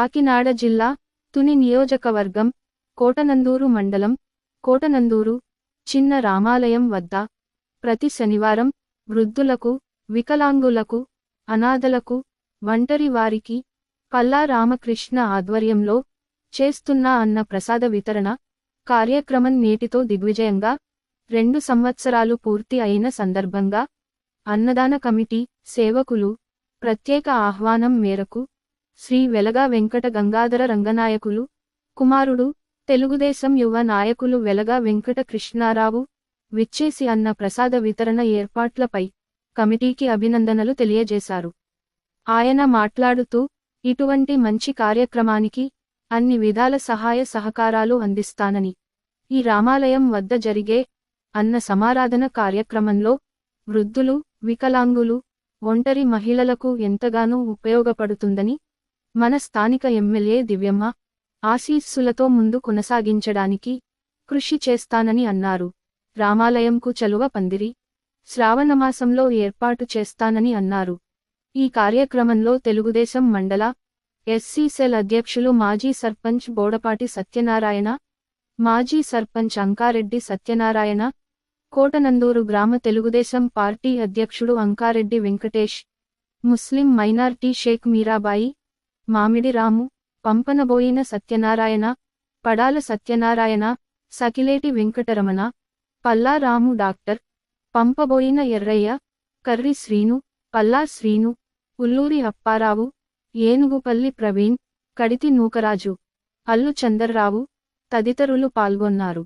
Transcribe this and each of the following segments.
కాకినాడ జిల్లా తుని నియోజకవర్గం కోటనందూరు మండలం కోటనందూరు చిన్న రామాలయం వద్ద ప్రతి శనివారం వృద్ధులకు వికలాంగులకు అనాథలకు ఒంటరి వారికి పల్లా రామకృష్ణ ఆధ్వర్యంలో చేస్తున్న అన్న ప్రసాద వితరణ కార్యక్రమం నేటితో దిగ్విజయంగా రెండు సంవత్సరాలు పూర్తి అయిన సందర్భంగా అన్నదాన కమిటీ సేవకులు ప్రత్యేక ఆహ్వానం మేరకు శ్రీ వెలగా వెంకట గంగాధర రంగనాయకులు కుమారుడు తెలుగుదేశం యువ నాయకులు వెలగా వెంకట కృష్ణారావు విచ్చేసి అన్న ప్రసాద వితరణ ఏర్పాట్లపై కమిటీకి అభినందనలు తెలియజేశారు. ఆయన మాట్లాడుతూ ఇటువంటి మంచి కార్యక్రమానికి అన్ని విధాల సహాయ సహకారాలు అందిస్తానని ఈ రామాలయం వద్ద జరిగే అన్న సమారాధన కార్యక్రమంలో వృద్ధులు వికలాంగులు ఒంటరి మహిళలకు ఎంతగానో ఉపయోగపడుతుందని మన స్థానిక ఎమ్మెల్యే దివ్యమ్మ ఆశీస్సులతో ముందు కొనసాగించడానికి కృషి చేస్తానని అన్నారు. రామాలయంకు చలువ పందిరి శ్రావణమాసంలో ఏర్పాటు చేస్తానని అన్నారు. ఈ కార్యక్రమంలో తెలుగుదేశం మండల ఎస్సీ సెల్ అధ్యక్షులు మాజీ సర్పంచ్ బోడపాటి సత్యనారాయణ మాజీ సర్పంచ్ అంకారెడ్డి సత్యనారాయణ కోటనందూరు గ్రామ తెలుగుదేశం పార్టీ అధ్యక్షుడు Ankareddy Venkatesh Muslim minority Shaik Meerabai Mamidi Ramu Pampanaboyina Satyanarayana Padala Satyanarayana Sakileti Venkataramana Palla Ramu doctor Pampaboyina Errayya Karri Srinu Palla Srinu Ulluri Apparao Enugupalli Praveen Kaditi Nookaraju Allu Chandarrao తదితరులు పాల్గొన్నారు.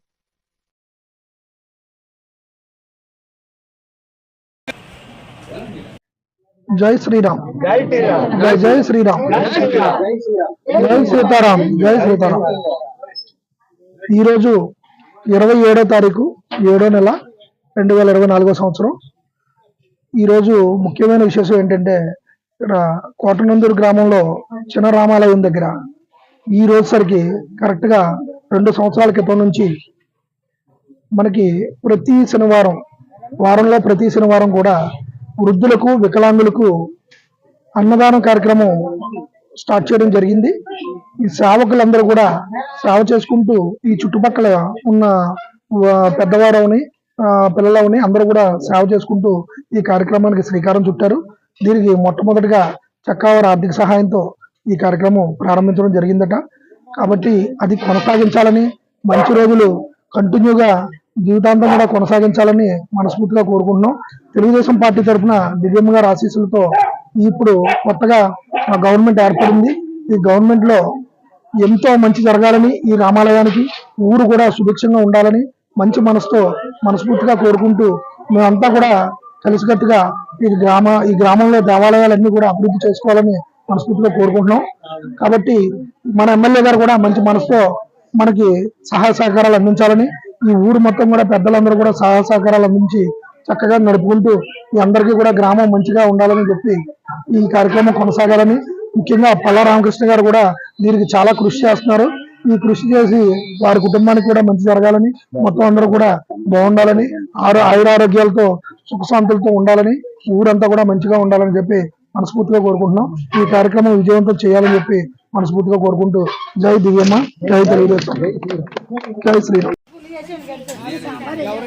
జై శ్రీరామ్. జై శ్రీరామ్. జై జై శ్రీరామ్. జై సీతారాం జై సీతారాం. ఈరోజు ఇరవై ఏడో తారీఖు ఏడో నెల రెండు వేల ఇరవై నాలుగో సంవత్సరం. ఈరోజు ముఖ్యమైన విశేషం ఏంటంటే ఇక్కడ కోటనందూరు గ్రామంలో చిన్న రామాలయం దగ్గర ఈ రోజు సరికి కరెక్ట్గా రెండు సంవత్సరాల క్రితం నుంచి మనకి ప్రతి శనివారం వారంలో ప్రతి శనివారం కూడా వృద్ధులకు వికలాంగులకు అన్నదానం కార్యక్రమం స్టార్ట్ చేయడం జరిగింది. ఈ సేవకులందరూ కూడా సేవ చేసుకుంటూ ఈ చుట్టుపక్కల ఉన్న ఆ, పెద్దవారవని పిల్లలవని అందరూ కూడా సేవ చేసుకుంటూ ఈ కార్యక్రమానికి శ్రీకారం చుట్టారు. దీనికి మొట్టమొదటిగా చక్కావారి ఆర్థిక సహాయంతో ఈ కార్యక్రమం ప్రారంభించడం జరిగిందట. కాబట్టి అది కొనసాగించాలని మంచి రోజులు కంటిన్యూగా జీవితాంతం కూడా కొనసాగించాలని మనస్ఫూర్తిగా కోరుకుంటున్నాం. తెలుగుదేశం పార్టీ తరఫున దివ్యమ్మ గారి ఆశీస్సులతో ఇప్పుడు కొత్తగా మా గవర్నమెంట్ ఏర్పడింది. ఈ గవర్నమెంట్లో ఎంతో మంచి జరగాలని ఈ రామాలయానికి ఊరు కూడా సుభిక్షంగా ఉండాలని మంచి మనసుతో మనస్ఫూర్తిగా కోరుకుంటూ మేమంతా కూడా కలిసికట్టుగా ఈ గ్రామ ఈ గ్రామంలో దేవాలయాలన్నీ కూడా అభివృద్ధి చేసుకోవాలని మనస్ఫూర్తిగా కోరుకుంటున్నాం. కాబట్టి మన ఎమ్మెల్యే గారు కూడా మంచి మనసుతో మనకి సహాయ సహకారాలు అందించాలని ఈ ఊరు మొత్తం కూడా పెద్దలందరూ కూడా సహాయ సహకారాలు అందించి చక్కగా నడుపుకుంటూ ఈ అందరికీ కూడా గ్రామం మంచిగా ఉండాలని చెప్పి ఈ కార్యక్రమం కొనసాగాలని. ముఖ్యంగా పల్లా రామకృష్ణ గారు కూడా దీనికి చాలా కృషి చేస్తున్నారు. ఈ కృషి చేసి వారి కుటుంబానికి కూడా మంచి జరగాలని మొత్తం అందరూ కూడా బాగుండాలని ఆరు ఆయురారోగ్యాలతో సుఖశాంతులతో ఉండాలని ఊరంతా కూడా మంచిగా ఉండాలని చెప్పి మనస్ఫూర్తిగా కోరుకుంటున్నాం. ఈ కార్యక్రమం విజయవంతం చేయాలని చెప్పి మనస్ఫూర్తిగా కోరుకుంటూ జై దివ్యమ్మ జై తెలుగుదేశం. జై శ్రీరామ్. ఎవరు